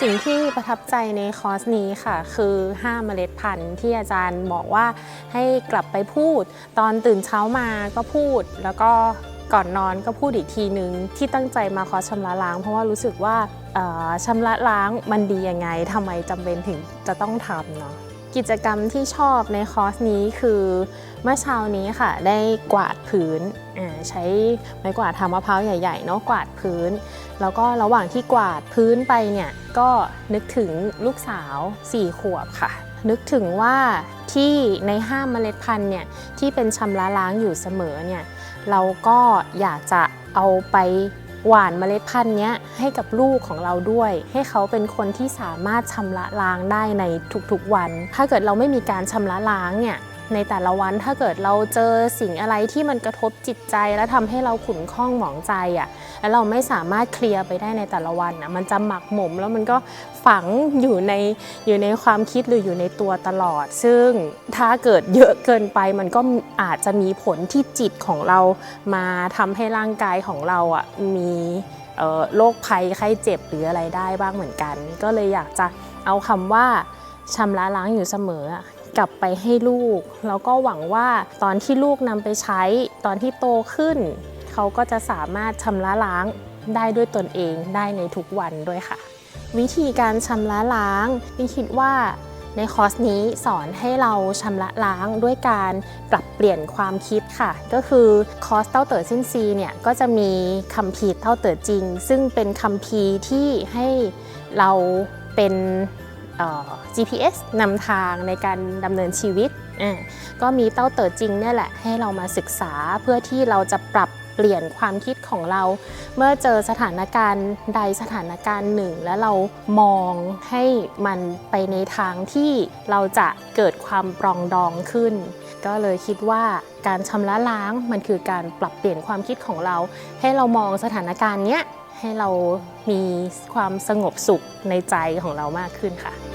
สิ่งที่ประทับใจในคอร์สนี้ค่ะ คือ 5 เมล็ดพันธุ์ที่อาจารย์บอกว่าให้กลับไปพูด ตอนตื่นเช้ามาก็พูด แล้วก็ก่อนนอนก็พูดอีกทีนึง ที่ตั้งใจมาคอร์สชำระล้าง เพราะว่ารู้สึกว่าชำระล้างมันดียังไงทำไมจำเป็นถึงจะต้องทำเนาะ กิจกรรมที่ชอบในคอร์สนี้คือเมื่อเช้านี้ค่ะ ได้กวาดพื้นใช้ไม้กวาดทางมะพร้าวใหญ่ๆเนาะกวาดพื้น แล้วก็ระหว่างที่กวาดพื้นไปเนี่ยก็นึกถึงลูกสาว 4 ขวบค่ะ นึกถึงว่าที่ในห้ามเมล็ดพันธุ์เนี่ยที่เป็นชำระล้างอยู่เสมอเนี่ยเราก็อยากจะเอาไป หว่านเมล็ดพันธุ์นี้ให้กับลูกของเราด้วย ให้เขาเป็นคนที่สามารถชำระล้างได้ในทุกๆวัน ถ้าเกิดเราไม่มีการชำระล้างเนี่ย ในแต่ละวันถ้าเกิดเราเจอสิ่งอะไรที่มันกระทบจิตใจ และทำให้เราขุ่นข้องหมองใจอะ่ะแล้วเราไม่สามารถเคลียร์ไปได้ในแต่ละวันอะมันจะหมักหมมแล้วมันก็ฝังอยู่ในอยู่ในความคิดหรืออยู่ในตัวตลอด ซึ่งถ้าเกิดเยอะเกินไปมันก็อาจจะมีผลที่จิตของเรามาทำให้ร่างกายของเราอะมีโรคภัยไข้เจ็บหรืออะไรได้บ้างเหมือนกัน ก็เลยอยากจะเอาคำว่าชำระล้างอยู่เสมอ กลับไปให้ลูก แล้วก็หวังว่าตอนที่ลูกนำไปใช้ตอนที่โตขึ้น เขาก็จะสามารถชำระล้างได้ด้วยตนเองได้ในทุกวันด้วยค่ะ วิธีการชำระล้างพี่คิดว่าในคอร์สนี้สอนให้เราชำระล้างด้วยการปรับเปลี่ยนความคิดค่ะ ก็คือคอร์สเต้าเต๋อซินซีเนี่ยก็จะมีคัมภีร์เต้าเต๋อจริง ซึ่งเป็นคัมภีร์ที่ให้เราเป็น GPS นำทางในการดำเนินชีวิตอ่าก็มีเต้าเต๋อจริงเนี่ยแหละให้เรามาศึกษาเพื่อที่เราจะปรับเปลี่ยนความคิดของเรา เมื่อเจอสถานการณ์ใดสถานการณ์หนึ่ง แล้วเรามองให้มันไปในทางที่เราจะเกิดความปรองดองขึ้น ก็เลยคิดว่าการชำระล้างมันคือการปรับเปลี่ยนความคิดของเรา ให้เรามองสถานการณ์เนี้ยให้เรามีความสงบสุขในใจของเรามากขึ้นค่ะ